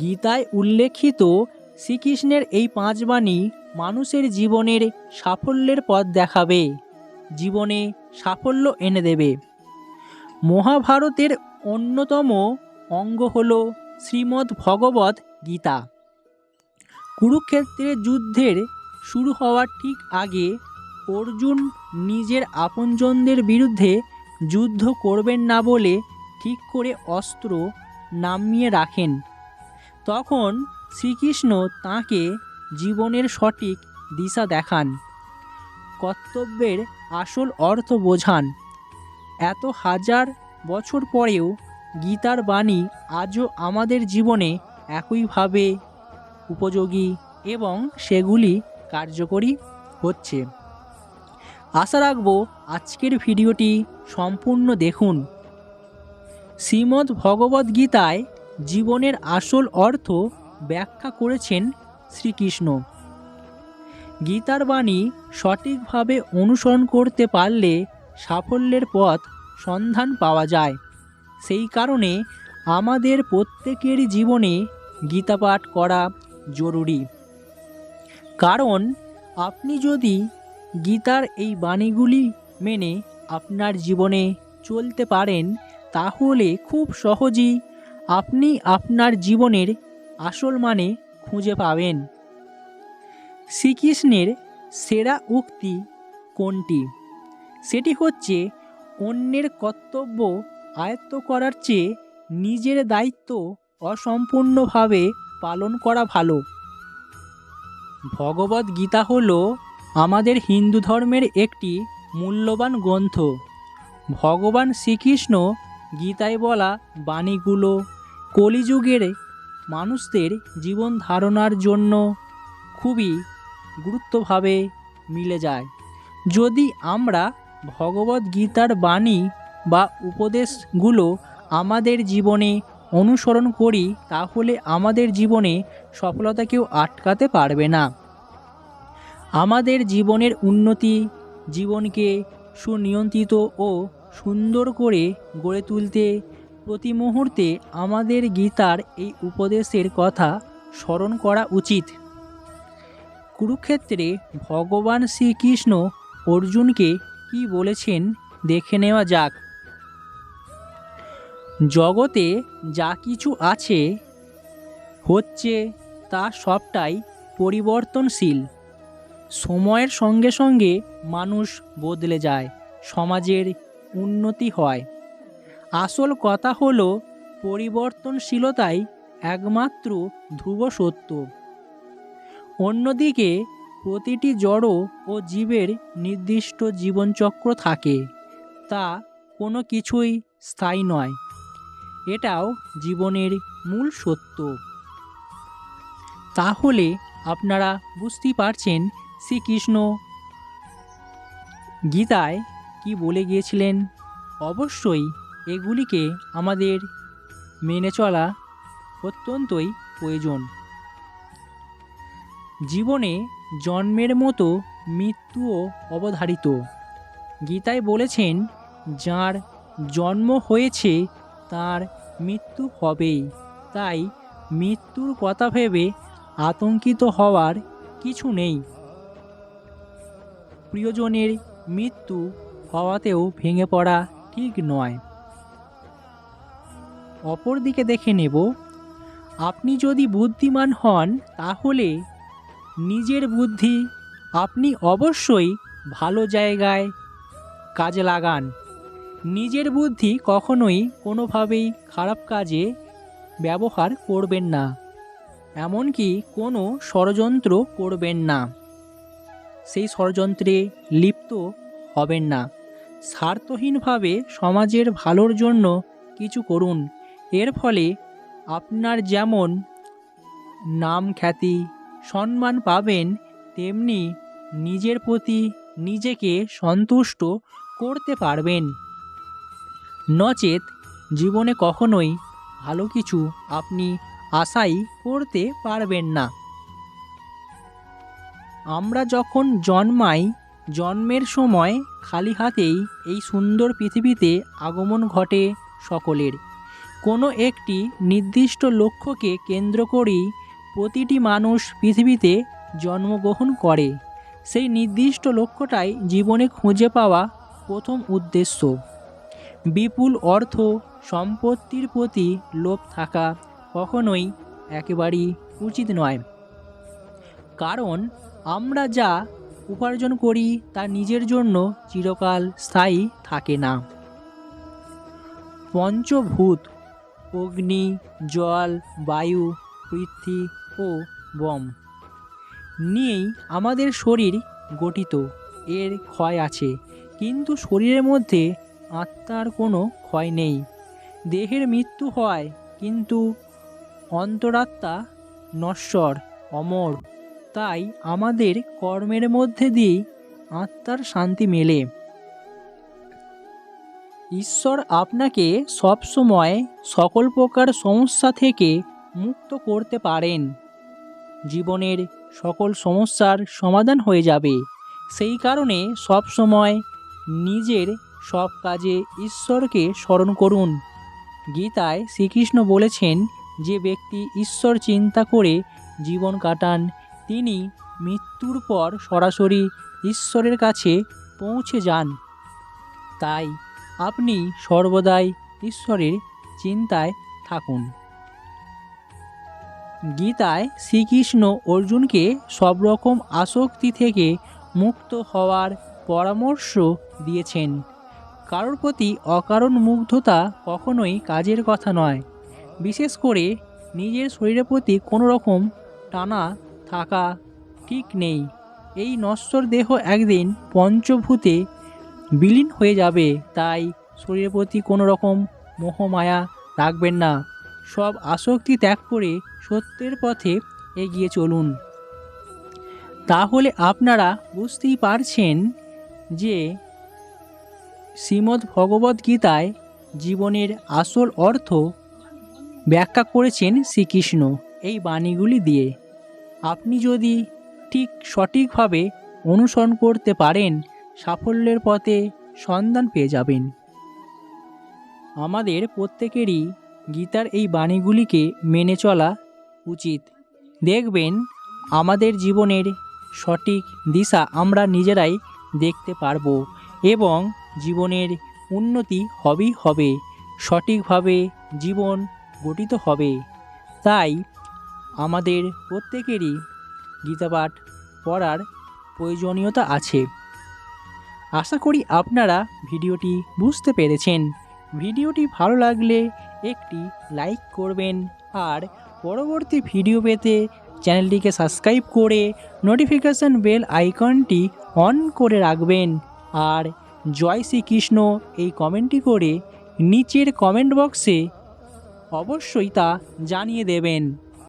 গীতায় উল্লেখিত শ্রীকৃষ্ণের এই পাঁচ বাণী মানুষের জীবনের সাফল্যের পথ দেখাবে, জীবনে সাফল্য এনে দেবে। মহাভারতের অন্যতম অঙ্গ হল শ্রীমদ্ ভগবত গীতা। কুরুক্ষেত্রের যুদ্ধের শুরু হওয়ার ঠিক আগে অর্জুন নিজের আপনজনদের বিরুদ্ধে যুদ্ধ করবেন না বলে ঠিক করে অস্ত্র নামিয়ে রাখেন। তখন শ্রীকৃষ্ণ তাঁকে জীবনের সঠিক দিশা দেখান, কর্তব্যের আসল অর্থ বোঝান। এত হাজার বছর পরেও গীতার বাণী আজও আমাদের জীবনে একইভাবে উপযোগী এবং সেগুলি কার্যকরী হচ্ছে। আশা রাখব আজকের ভিডিওটি সম্পূর্ণ দেখুন। শ্রীমদ্ ভগবদ্ গীতায় জীবনের আসল অর্থ ব্যাখ্যা করেছেন শ্রীকৃষ্ণ। গীতার বাণী সঠিকভাবে অনুসরণ করতে পারলে সাফল্যের পথ সন্ধান পাওয়া যায়। সেই কারণে আমাদের প্রত্যেকেরই জীবনে গীতা পাঠ করা জরুরি। কারণ আপনি যদি গীতার এই বাণীগুলি মেনে আপনার জীবনে চলতে পারেন, তাহলে খুব সহজেই আপনি আপনার জীবনের আসল মানে খুঁজে পাবেন। শ্রীকৃষ্ণের সেরা উক্তি কোনটি? সেটি হচ্ছে, অন্যের কর্তব্য আয়ত্ত করার চেয়ে নিজের দায়িত্ব অসম্পূর্ণভাবে পালন করা ভালো। ভগবদ গীতা হল আমাদের হিন্দু ধর্মের একটি মূল্যবান গ্রন্থ। ভগবান শ্রীকৃষ্ণ গীতায় বলা বাণীগুলো কলিযুগের মানুষদের জীবন ধারণার জন্য খুবই গুরুত্বভাবে মিলে যায়। যদি আমরা ভগবদ গীতার বাণী বা উপদেশগুলো আমাদের জীবনে অনুসরণ করি, তাহলে আমাদের জীবনে সফলতা কেউ আটকাতে পারবে না। আমাদের জীবনের উন্নতি জীবনকে সুনিয়ন্ত্রিত ও সুন্দর করে গড়ে তুলতে প্রতি মুহূর্তে আমাদের গীতার এই উপদেশের কথা স্মরণ করা উচিত। কুরুক্ষেত্রে ভগবান শ্রীকৃষ্ণ অর্জুনকে কি বলেছেন দেখে নেওয়া যাক। জগতে যা কিছু আছে, হচ্ছে তা সবটাই পরিবর্তনশীল। সময়ের সঙ্গে সঙ্গে মানুষ বদলে যায়, সমাজের উন্নতি হয়। আসল কথা হলো, পরিবর্তনশীলতাই একমাত্র ধ্রুব সত্য। অন্যদিকে, প্রতিটি জড় ও জীবের নির্দিষ্ট জীবনচক্র থাকে, তা কোনো কিছুই স্থায়ী নয়। এটাও জীবনের মূল সত্য। তাহলে আপনারা বুঝতেই পারছেন শ্রীকৃষ্ণ গীতায় কি বলে গিয়েছিলেন? অবশ্যই এগুলিকে আমাদের মেনে চলা অত্যন্তই প্রয়োজন। জীবনে জন্মের মতো মৃত্যুও অবধারিত। গীতায় বলেছেন, যার জন্ম হয়েছে, তার মৃত্যু হবেই। তাই মৃত্যুর কথা ভেবে আতঙ্কিত হওয়ার কিছু নেই। প্রিয়জনের মৃত্যু হওয়াতেও ভেঙে পড়া ঠিক নয়। অপরদিকে দেখে নেব। আপনি যদি বুদ্ধিমান হন, তাহলে নিজের বুদ্ধি আপনি অবশ্যই ভালো জায়গায় কাজে লাগান। নিজের বুদ্ধি কখনোই কোনোভাবেই খারাপ কাজে ব্যবহার করবেন না, এমনকি কোনো ষড়যন্ত্র করবেন না। সেই ষড়যন্ত্রে লিপ্ত হবেন না। স্বার্থহীনভাবে সমাজের ভালোর জন্য কিছু করুন। এর ফলে আপনার যেমন নাম খ্যাতি, সম্মান পাবেন, তেমনি নিজের প্রতি নিজেকে সন্তুষ্ট করতে পারবেন। নচেত জীবনে কখনোই ভালো কিছু আপনি আশাই করতে পারবেন না। আমরা যখন জন্মাই, জন্মের সময় খালি হাতেই এই সুন্দর পৃথিবীতে আগমন ঘটে সকলের। কোনো একটি নির্দিষ্ট লক্ষ্যকে কেন্দ্র করেই প্রতিটি মানুষ পৃথিবীতে জন্মগ্রহণ করে। সেই নির্দিষ্ট লক্ষ্যটাই জীবনে খুঁজে পাওয়া প্রথম উদ্দেশ্য। বিপুল অর্থ সম্পত্তির প্রতি লোভ থাকা কখনোই একেবারেই উচিত নয়। কারণ আমরা যা উপার্জন করি তা নিজের জন্য চিরকাল স্থায়ী থাকে না। পঞ্চভূত অগ্নি, জল, বায়ু, পৃথ্বী ও বম নিয়েই আমাদের শরীর গঠিত। এর ক্ষয় আছে, কিন্তু শরীরের মধ্যে আত্মার কোনো ক্ষয় নেই। দেহের মৃত্যু হয়, কিন্তু অন্তরাত্মা নশ্বর, অমর। তাই আমাদের কর্মের মধ্যে দিয়েই আত্মার শান্তি মেলে। ঈশ্বর আপনাকে সবসময় সকল প্রকার সমস্যা থেকে মুক্ত করতে পারেন। জীবনের সকল সমস্যার সমাধান হয়ে যাবে। সেই কারণে সবসময় নিজের সব কাজে ঈশ্বরকে স্মরণ করুন। গীতায় শ্রীকৃষ্ণ বলেছেন, যে ব্যক্তি ঈশ্বর চিন্তা করে জীবন কাটান, তিনি মৃত্যুর পর সরাসরি ঈশ্বরের কাছে পৌঁছে যান। তাই আপনি সর্বদাই ঈশ্বরের চিন্তায় থাকুন। গীতায় শ্রীকৃষ্ণ অর্জুনকে সব রকম আসক্তি থেকে মুক্ত হওয়ার পরামর্শ দিয়েছেন। কারোর প্রতি অকারণ মুগ্ধতা কখনোই কাজের কথা নয়। বিশেষ করে নিজের শরীরের প্রতি কোনো রকম টানা থাকা ঠিক নেই। এই নশ্বর দেহ একদিন পঞ্চভূতে বিলীন হয়ে যাবে, তাই শরীরের প্রতি কোনো রকম মোহমায়া রাখবেন না। সব আসক্তি ত্যাগ করে সত্যের পথে এগিয়ে চলুন। তাহলে আপনারা বুঝতেই পারছেন যে শ্রীমদ্ ভগবদ্ গীতায় জীবনের আসল অর্থ ব্যাখ্যা করেছেন শ্রীকৃষ্ণ এই বাণীগুলি দিয়ে। আপনি যদি ঠিক সঠিকভাবে অনুসরণ করতে পারেন সাফল্যের পথে সন্ধান পেয়ে যাবেন। আমাদের প্রত্যেকেরই গীতার এই বাণীগুলিকে মেনে চলা উচিত। দেখবেন, আমাদের জীবনের সঠিক দিশা আমরা নিজেরাই দেখতে পারব এবং জীবনের উন্নতি হবেই হবে, সঠিকভাবে জীবন গঠিত হবে। তাই আমাদের প্রত্যেকেরই গীতাপাঠ পড়ার প্রয়োজনীয়তা আছে। আশা করি আপনারা ভিডিওটি বুঝতে পেরেছেন। ভিডিওটি ভালো লাগলে একটি লাইক করবেন আর পরবর্তী ভিডিও পেতে চ্যানেলটিকে সাবস্ক্রাইব করে নোটিফিকেশান বেল আইকনটি অন করে রাখবেন। আর জয় শ্রীকৃষ্ণ এই কমেন্টটি করে নিচের কমেন্ট বক্সে অবশ্যই তা জানিয়ে দেবেন।